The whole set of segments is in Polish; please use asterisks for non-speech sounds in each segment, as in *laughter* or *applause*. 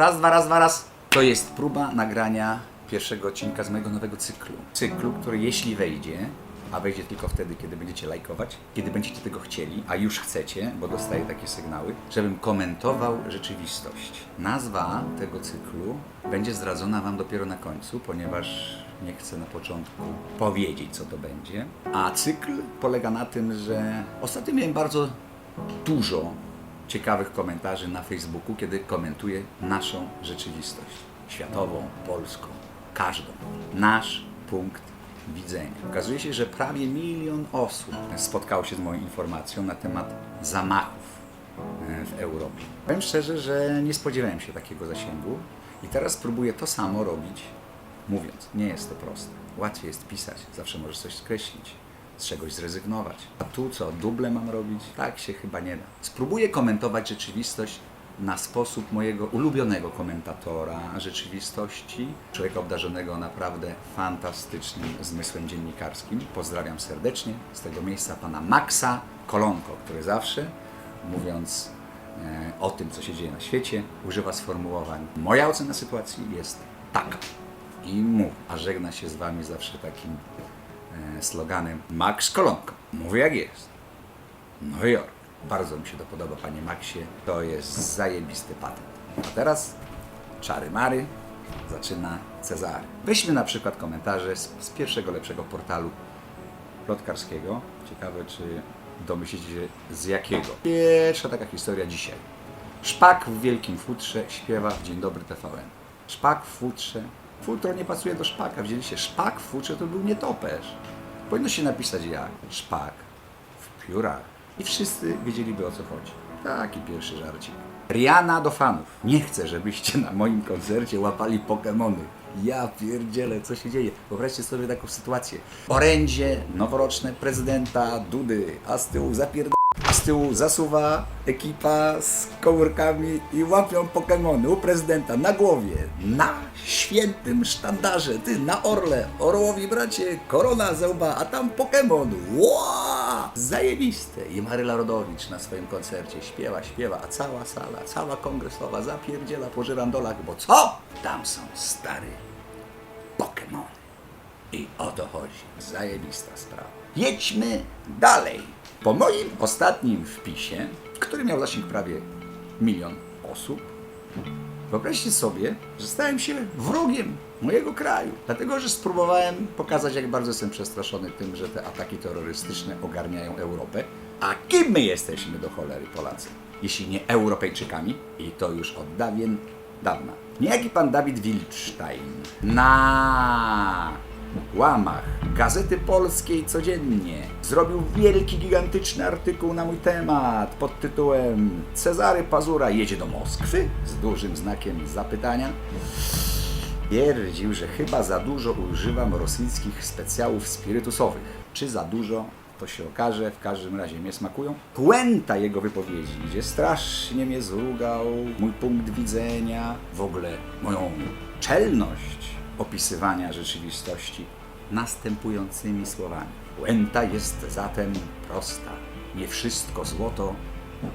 Raz, dwa, raz, dwa, raz. To jest próba nagrania pierwszego odcinka z mojego nowego cyklu. Cyklu, który jeśli wejdzie, a wejdzie tylko wtedy, kiedy będziecie lajkować, kiedy będziecie tego chcieli, a już chcecie, bo dostaję takie sygnały, żebym komentował rzeczywistość. Nazwa tego cyklu będzie zdradzona Wam dopiero na końcu, ponieważ nie chcę na początku powiedzieć, co to będzie. A cykl polega na tym, że ostatnio miałem bardzo dużo ciekawych komentarzy na Facebooku, kiedy komentuję naszą rzeczywistość. Światową, polską, każdą. Nasz punkt widzenia. Okazuje się, że prawie milion osób spotkało się z moją informacją na temat zamachów e, w Europie. Powiem szczerze, że nie spodziewałem się takiego zasięgu i teraz próbuję to samo robić, mówiąc, nie jest to proste. Łatwiej jest pisać, zawsze możesz coś skreślić, z czegoś zrezygnować. A tu co, duble mam robić? Tak się chyba nie da. Spróbuję komentować rzeczywistość na sposób mojego ulubionego komentatora rzeczywistości, człowieka obdarzonego naprawdę fantastycznym zmysłem dziennikarskim. Pozdrawiam serdecznie z tego miejsca pana Maxa Kolonko, który zawsze, mówiąc e, o tym, co się dzieje na świecie, używa sformułowań. Moja ocena sytuacji jest taka. I mów, a żegna się z wami zawsze takim sloganem Max Kolonko. Mówię jak jest. Nowy Jork. Bardzo mi się to podoba, panie Maxie. To jest zajebisty patent. A teraz czary mary zaczyna Cezary. Weźmy na przykład komentarze z, z pierwszego lepszego portalu plotkarskiego. Ciekawe, czy domyślicie się z jakiego. Pierwsza taka historia dzisiaj. Szpak w wielkim futrze śpiewa Dzień dobry TVN. Szpak w futrze. Futro nie pasuje do szpaka. Wzięliście szpak w futrze, to był nietoperz. Powinno się napisać jak szpak w piórach. I wszyscy wiedzieliby o co chodzi. Taki pierwszy żarcik. Rihanna do fanów. Nie chcę, żebyście na moim koncercie łapali Pokemony. Ja pierdzielę, co się dzieje. Wyobraźcie sobie taką sytuację. Orędzie noworoczne prezydenta Dudy, a z tyłu zapierda... Z tyłu zasuwa ekipa z komórkami i łapią Pokemony u prezydenta na głowie, na świętym sztandarze, ty na orle, orłowi bracie, korona ze łba, a tam Pokemon. Ła! Zajebiste! I Maryla Rodowicz na swoim koncercie śpiewa, śpiewa, a cała sala, cała kongresowa zapierdziela po żyrandolach, bo co? Tam są stary Pokemony. I o to chodzi. Zajebista sprawa. Jedźmy dalej. Po moim ostatnim wpisie, który miał zasięg prawie milion osób, wyobraźcie sobie, że stałem się wrogiem mojego kraju. Dlatego, że spróbowałem pokazać, jak bardzo jestem przestraszony tym, że te ataki terrorystyczne ogarniają Europę. A kim my jesteśmy do cholery, Polacy? Jeśli nie Europejczykami, i to już od dawien dawna. Niejaki pan Dawid Wilczstein na łamach Gazety Polskiej codziennie zrobił wielki, gigantyczny artykuł na mój temat pod tytułem Cezary Pazura jedzie do Moskwy z dużym znakiem zapytania. Twierdził, że chyba za dużo używam rosyjskich specjałów spirytusowych. Czy za dużo? To się okaże, w każdym razie mnie smakują. Puenta jego wypowiedzi, gdzie strasznie mnie zrugał, mój punkt widzenia, w ogóle moją czelność opisywania rzeczywistości następującymi słowami. Puenta jest zatem prosta. Nie wszystko złoto,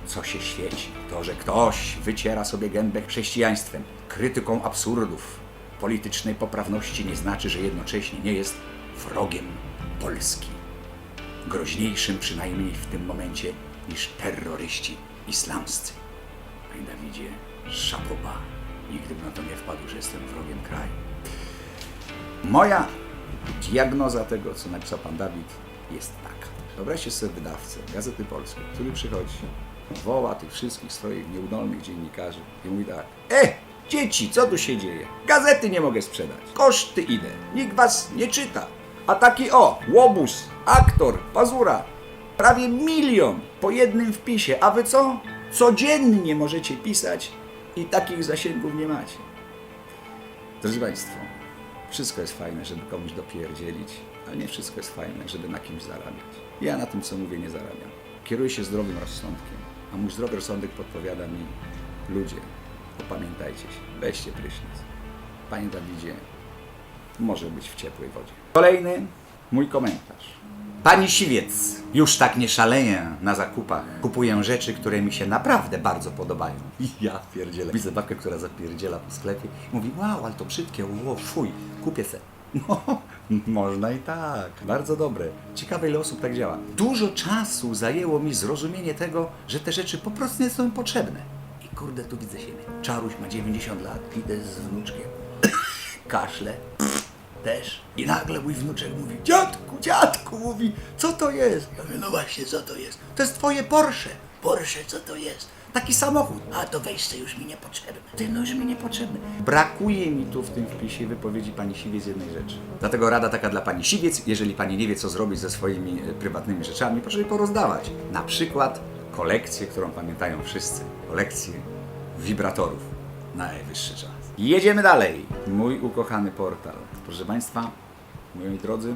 co się świeci. To, że ktoś wyciera sobie gębę chrześcijaństwem, krytyką absurdów, politycznej poprawności nie znaczy, że jednocześnie nie jest wrogiem Polski. Groźniejszym przynajmniej w tym momencie niż terroryści islamscy. Panie Dawidzie, szapoba. Nigdy bym na to nie wpadł, że jestem wrogiem kraju. Moja diagnoza tego, co napisał pan Dawid, jest taka. Wyobraźcie sobie wydawcę Gazety Polskiej, który przychodzi, woła tych wszystkich swoich nieudolnych dziennikarzy i mówi tak. E, dzieci, co tu się dzieje? Gazety nie mogę sprzedać. Koszty idę. Nikt was nie czyta. A taki o, łobuz, aktor, pazura. Prawie milion po jednym wpisie. A wy co? Codziennie możecie pisać i takich zasięgów nie macie. Drodzy Państwo, wszystko jest fajne, żeby komuś dopierdzielić, ale nie wszystko jest fajne, żeby na kimś zarabiać. Ja na tym, co mówię, nie zarabiam. Kieruję się zdrowym rozsądkiem, a mój zdrowy rozsądek podpowiada mi, ludzie, opamiętajcie się, weźcie prysznic. Panie Dawidzie, może być w ciepłej wodzie. Kolejny mój komentarz. Pani Siwiec, już tak nie szaleję na zakupach. Kupuję rzeczy, które mi się naprawdę bardzo podobają. I ja pierdzielę. Widzę babkę, która zapierdziela po sklepie mówi, wow, ale to brzydkie, wow, fuj, kupię se. *laughs* No, można i tak. Bardzo dobre. Ciekawe, ile osób tak działa. Dużo czasu zajęło mi zrozumienie tego, że te rzeczy po prostu nie są potrzebne. I kurde, tu widzę siebie. Czaruś ma 90 lat, idę z wnuczkiem. *coughs* Kaszle też. I nagle mój wnuczek mówi, dziadku, dziadku, mówi, co to jest? Ja mówię, no właśnie, co to jest? To jest twoje Porsche. Porsche, co to jest? Taki samochód. A to wejście już mi niepotrzebne. Ty, no już mi niepotrzebne. Brakuje mi tu w tym wpisie wypowiedzi pani Siwiec jednej rzeczy. Dlatego rada taka dla pani Siwiec, jeżeli pani nie wie, co zrobić ze swoimi e, prywatnymi rzeczami, proszę je porozdawać. Na przykład kolekcję, którą pamiętają wszyscy. Kolekcję wibratorów. Najwyższy czas. Jedziemy dalej. Mój ukochany portal. Proszę Państwa, moi drodzy,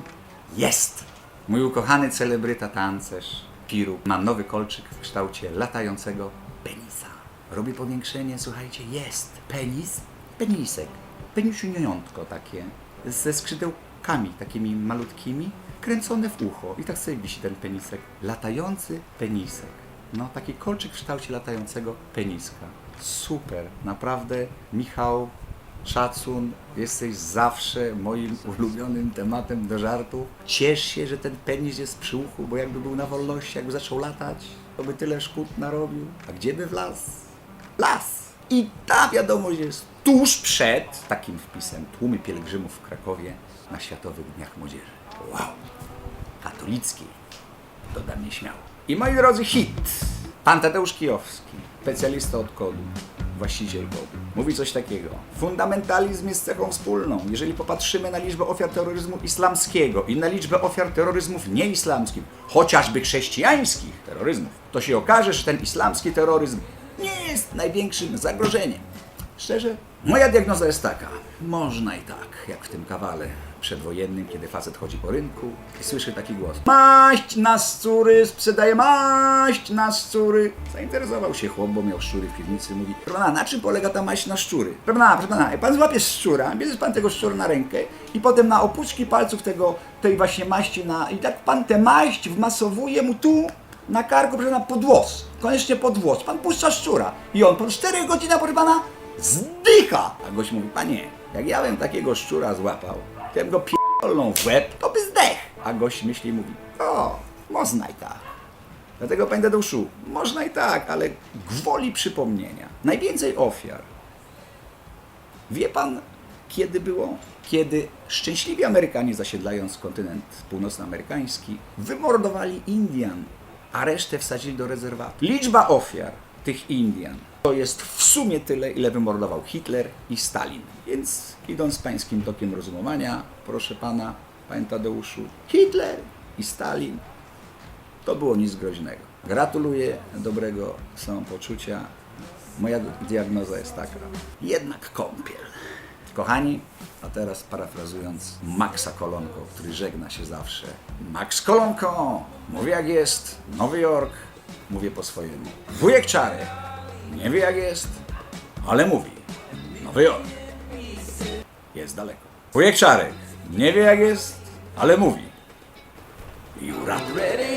jest! Mój ukochany celebryta tancerz, Piru. Mam nowy kolczyk w kształcie latającego penisa. Robię powiększenie, słuchajcie, jest penis, penisek, penisiuniątko takie, ze skrzydełkami takimi malutkimi, kręcone w ucho. I tak sobie wisi ten penisek. Latający penisek. No, taki kolczyk w kształcie latającego peniska. Super, naprawdę, Michał, szacun, jesteś zawsze moim ulubionym tematem do żartu. Ciesz się, że ten penis jest przy uchu, bo jakby był na wolności, jakby zaczął latać, to by tyle szkód narobił. A gdzie by wlazł? Las! I ta wiadomość jest tuż przed takim wpisem tłumy pielgrzymów w Krakowie na Światowych Dniach Młodzieży. Wow! Katolicki. Dodam nieśmiało. I moi drodzy, hit. Pan Tadeusz Kijowski, specjalista od kodu, właściciel kodu, mówi coś takiego. Fundamentalizm jest cechą wspólną. Jeżeli popatrzymy na liczbę ofiar terroryzmu islamskiego i na liczbę ofiar terroryzmów nieislamskich, chociażby chrześcijańskich terroryzmów, to się okaże, że ten islamski terroryzm nie jest największym zagrożeniem. Szczerze, moja diagnoza jest taka. Można i tak, jak w tym kawale przedwojennym, kiedy facet chodzi po rynku i słyszy taki głos. Maść na szczury, sprzedaję maść na szczury. Zainteresował się chłop, bo miał szczury w piwnicy. Mówi, pana, na czym polega ta maść na szczury? Proszę pana, jak pan złapie szczura, bierze pan tego szczura na rękę i potem na opuszki palców tego, tej właśnie maści na... I tak pan tę maść wmasowuje mu tu na karku, proszę pana, pod włos. Koniecznie pod włos. Pan puszcza szczura i on po 4 godzinach, proszę pana, zdycha. A gość mówi, panie, jak ja bym takiego szczura złapał, to go pierdolną w łeb, to by zdech. A gość myśli i mówi, o, można i tak. Dlatego, panie Tadeuszu, można i tak, ale gwoli przypomnienia. Najwięcej ofiar. Wie pan, kiedy było? Kiedy szczęśliwi Amerykanie zasiedlając kontynent północnoamerykański, wymordowali Indian, a resztę wsadzili do rezerwatu. Liczba ofiar tych Indian to jest w sumie tyle, ile wymordował Hitler i Stalin. Więc idąc pańskim tokiem rozumowania, proszę pana, panie Tadeuszu, Hitler i Stalin to było nic groźnego. Gratuluję dobrego samopoczucia. Moja diagnoza jest taka. Jednak kąpiel. Kochani, a teraz parafrazując Maxa Kolonko, który żegna się zawsze. Max Kolonko! Mówię jak jest. Nowy Jork. Mówię po swojemu. Wujek Czarek. Nie wie jak jest, ale mówi. Nowy Jork. Jest daleko. Wujek Czarek. Nie wie jak jest, ale mówi. Ready